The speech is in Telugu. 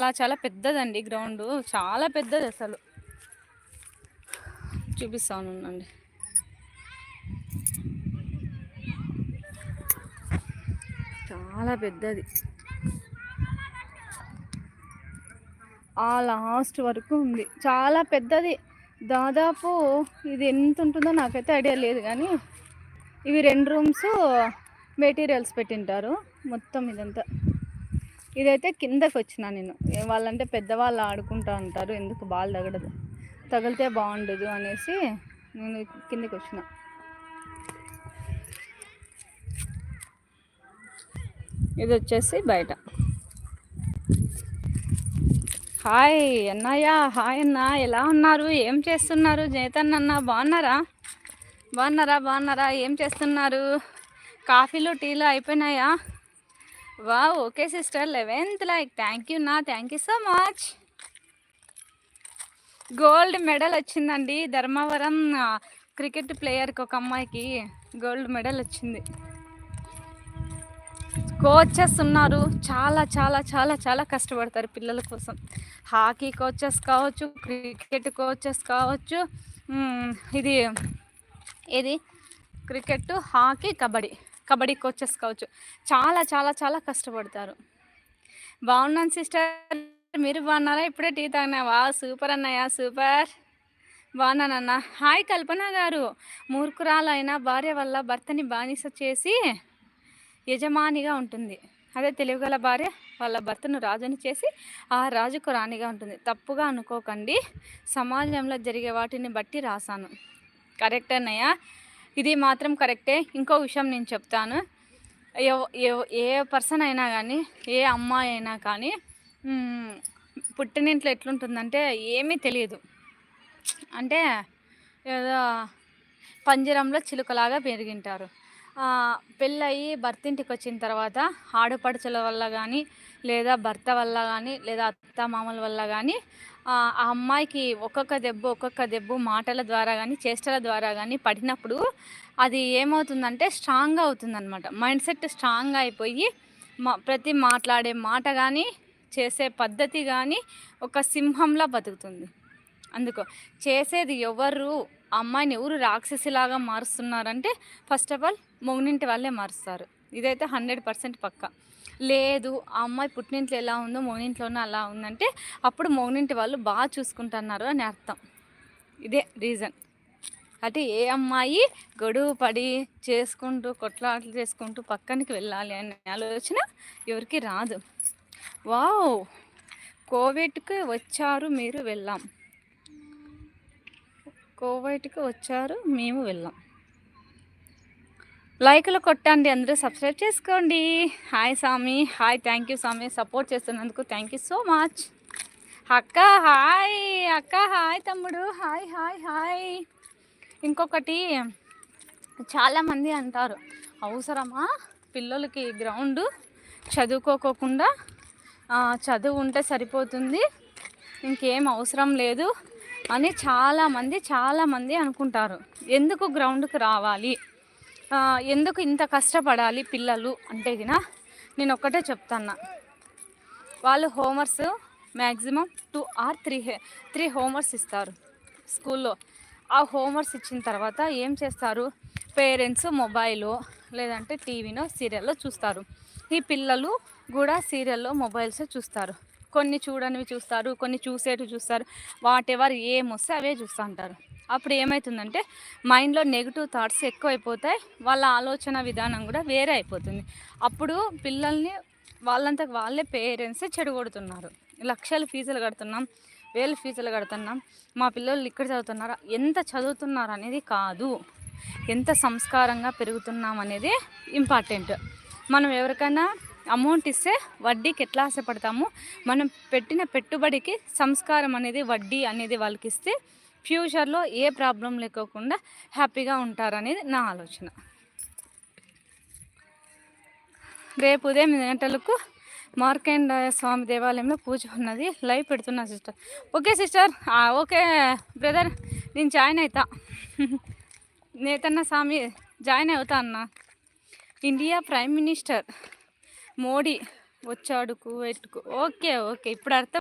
చాలా చాలా పెద్దదండి గ్రౌండ్. చాలా పెద్దది అసలు. చూపిస్తాను అండి చాలా పెద్దది. ఆ లాస్ట్ వరకు ఉంది. చాలా పెద్దది. దాదాపు ఇది ఎంత ఉంటుందో నాకైతే ఐడియా లేదు కానీ ఇవి రెండు రూమ్స్ మెటీరియల్స్ పెట్టింటారు. మొత్తం ఇదంతా. ఇదైతే కిందకి వచ్చిన నేను. ఏ వాళ్ళంటే పెద్దవాళ్ళు ఆడుకుంటూ ఉంటారు ఎందుకు బాల్ తగలదు తగిలితే బాగుండదు అనేసి నేను కిందకి వచ్చిన. ఇది వచ్చేసి బయట. హాయ్ అన్నయ్య హాయ్ అన్న. ఎలా ఉన్నారు? ఏం చేస్తున్నారు? జేతన్ అన్న బాగున్నారా? బాగున్నారా బాగున్నారా? ఏం చేస్తున్నారు? కాఫీలు టీలు అయిపోయినాయా? వా okay sister eleventh like thank you నా thank you so much gold medal వచ్చిందండి. ధర్మవరం క్రికెట్ ప్లేయర్కి ఒక అమ్మాయికి గోల్డ్ మెడల్ వచ్చింది. కోచెస్ ఉన్నారు. చాలా చాలా చాలా చాలా కష్టపడతారు పిల్లల కోసం. హాకీ కోచెస్ కావచ్చు క్రికెట్ కోచెస్ కావచ్చు ఇది ఇది cricket hockey kabaddi. Kabaddi coaches కావచ్చు. చాలా చాలా చాలా కష్టపడతారు. బాగున్నాను సిస్టర్. మీరు బాగున్నారా? ఇప్పుడే టీ తాగినావా? సూపర్ అన్నయ్య సూపర్. బాగున్నానన్న హాయ్ కల్పన గారు. మూర్ఖురాలైన భార్య వల్ల భర్తని బానిస చేసి యజమానిగా ఉంటుంది. అదే తెలివిగల భార్య వాళ్ళ భర్తను రాజుని చేసి ఆ రాజుకు రాణిగా ఉంటుంది. తప్పుగా అనుకోకండి. సమాజంలో జరిగే వాటిని బట్టి రాశాను. కరెక్ట్ అన్నయ్య. ఇది మాత్రం కరెక్టే. ఇంకో విషయం నేను చెప్తాను. ఏ పర్సన్ అయినా కానీ ఏ అమ్మాయి అయినా కానీ పుట్టినింట్లో ఎట్లుంటుందంటే ఏమీ తెలియదు. అంటే ఏదో పంజరంలో చిలుకలాగా పెరిగింటారు. పెళ్ళయి భర్తింటికి వచ్చిన తర్వాత ఆడపడుచుల వల్ల కానీ లేదా భర్త వల్ల కానీ లేదా అత్త మామల వల్ల కానీ ఆ అమ్మాయికి ఒక్కొక్క దెబ్బ ఒక్కొక్క దెబ్బ మాటల ద్వారా కానీ చేష్టల ద్వారా కానీ పడినప్పుడు అది ఏమవుతుందంటే స్ట్రాంగ్ అవుతుందన్నమాట. మైండ్ సెట్ స్ట్రాంగ్ అయిపోయి మా ప్రతి మాట్లాడే మాట కానీ చేసే పద్ధతి కానీ ఒక సింహంలా బతుకుతుంది. అందుకో చేసేది ఎవరు ఆ అమ్మాయిని ఎవరు రాక్షసిలాగా మారుస్తున్నారంటే ఫస్ట్ ఆఫ్ ఆల్ మొగ్నింటి వాళ్ళే మారుస్తారు. ఇదైతే హండ్రెడ్ పర్సెంట్ పక్క. లేదు ఆ అమ్మాయి పుట్టినింట్లో ఎలా ఉందో మొగునింట్లోనే అలా ఉందంటే అప్పుడు మౌనింటి వాళ్ళు బాగా చూసుకుంటున్నారు అని అర్థం. ఇదే రీజన్ అంటే ఏ అమ్మాయి గొడుగు పడి చేసుకుంటూ కొట్లాటలు చేసుకుంటూ పక్కనికి వెళ్ళాలి అనే ఆలోచన ఎవరికి రాదు. వావ్! కోవిడ్కి వచ్చారు మీరు వెళ్ళాం. కోవైట్కి వచ్చారు మేము వెళ్ళాం. లైక్లు కొట్టండి అందరూ సబ్స్క్రైబ్ చేసుకోండి. హాయ్ స్వామి హాయ్ థ్యాంక్ యూ స్వామి సపోర్ట్ చేస్తున్నందుకు థ్యాంక్ యూ సో మచ్. అక్క హాయ్ అక్క హాయ్ తమ్ముడు హాయ్ హాయ్ హాయ్. ఇంకొకటి చాలామంది అంటారు అవసరమా? పిల్లలకి గ్రౌండ్ చదువుకోకోకుండా చదువు ఉంటే సరిపోతుంది ఇంకేం అవసరం లేదు అని చాలామంది చాలామంది అనుకుంటారు. ఎందుకు గ్రౌండ్కి రావాలి? ఎందుకు ఇంత కష్టపడాలి పిల్లలు? అంటే గిన నేను ఒక్కటే చెప్తాను వాళ్ళు homeworks maximum two or three three homeworks ఇస్తారు స్కూల్లో. ఆ హోంవర్క్స్ ఇచ్చిన తర్వాత ఏం చేస్తారు? పేరెంట్స్ మొబైల్లో లేదంటే టీవీనో సీరియల్లో చూస్తారు. ఈ పిల్లలు కూడా సీరియల్లో మొబైల్స్ చూస్తారు. కొన్ని చూడనివి చూస్తారు కొన్ని చూసేటివి చూస్తారు. వాట్ ఎవర్ ఏం వస్తే అవే చూస్తూ ఉంటారు అప్పుడు ఏమవుతుందంటే మైండ్లో నెగిటివ్ థాట్స్ ఎక్కువైపోతాయి. వాళ్ళ ఆలోచన విధానం కూడా వేరే అయిపోతుంది. అప్పుడు పిల్లల్ని వాళ్ళంతా వాళ్ళే పేరెంట్సే చెడగొడుతున్నారు లక్షలు ఫీజులు కడుతున్నాం వేలు ఫీజులు కడుతున్నాం. మా పిల్లలు ఇక్కడ చదువుతున్నారా? ఎంత చదువుతున్నారు అనేది కాదు. ఎంత సంస్కారంగా పెరుగుతున్నాం అనేది ఇంపార్టెంట్ మనం ఎవరికైనా అమౌంట్ ఇస్తే వడ్డీకి ఎట్లా ఆశపడతాము? మనం పెట్టిన పెట్టుబడికి సంస్కారం అనేది వడ్డీ అనేది వాళ్ళకి ఇస్తే ఫ్యూచర్లో ఏ ప్రాబ్లం లేకోకుండా హ్యాపీగా ఉంటారనేది నా ఆలోచన. రేపు ఉదయం గంటలకు మార్కండాయ స్వామి దేవాలయంలో పూజ ఉన్నది. లైవ్ పెడుతున్నా sister. Okay sister. Okay brother. నేను జాయిన్ అవుతా నేతన్న స్వామి జాయిన్ అవుతా అన్న. India prime minister. మోడీ వచ్చాడుకు కువైట్కు ఓకే ఓకే. ఇప్పుడు అర్థం